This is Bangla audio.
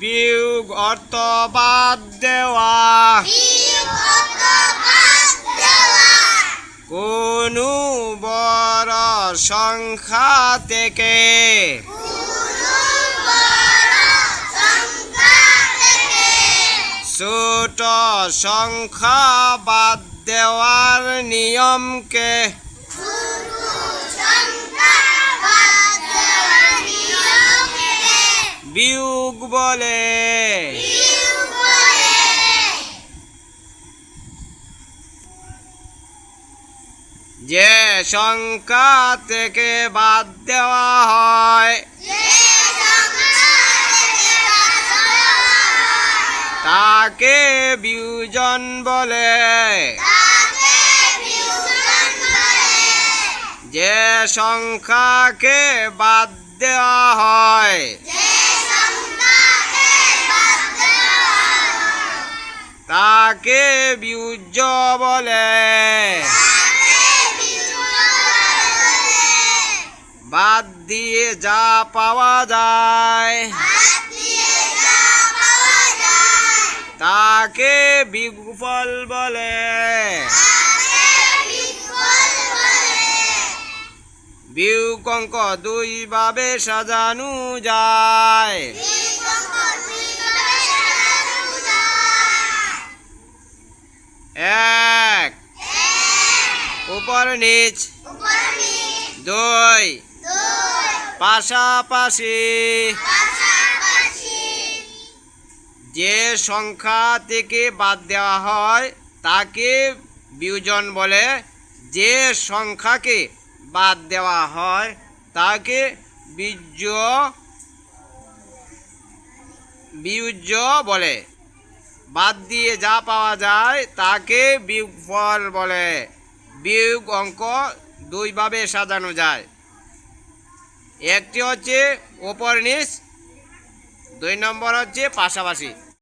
বিয়োগ অর্থ বাদ দেওয়া। কোনো বড় সংখ্যা থেকে ছোট সংখ্যা বাদ দেওয়ার নিয়মকে বিয়োগ বলে। যে সংখ্যা থেকে বাদ দেওয়া হয়, তাকে বিয়োজন বলে। যে সংখ্যাকে বাদ দেওয়া হয় তাকে বিউজ্জ বলে। বাদ দিয়ে যা পাওয়া যায়। তাকে বিগুফল বলে। বিয়োগ অঙ্ক দুই ভাবে সাজানো যায়। উপর নিচ দুই পাশাপাশি যে সংখ্যা থেকে বাদ দেওয়া হয়, তাকে বিয়োজন বলে। যে সংখ্যাকে বাদ দেওয়া হয়, তাকে বীর্য বিউজ্য বলে। বাদ দিয়ে যা পাওয়া যায়, তাকে বিয়োগফল বলে। বিয়োগ অঙ্ক দুইভাবে সাজানো যায়। একটি হচ্ছে ওপর নিচ দুই নম্বর হচ্ছে পাশাপাশি।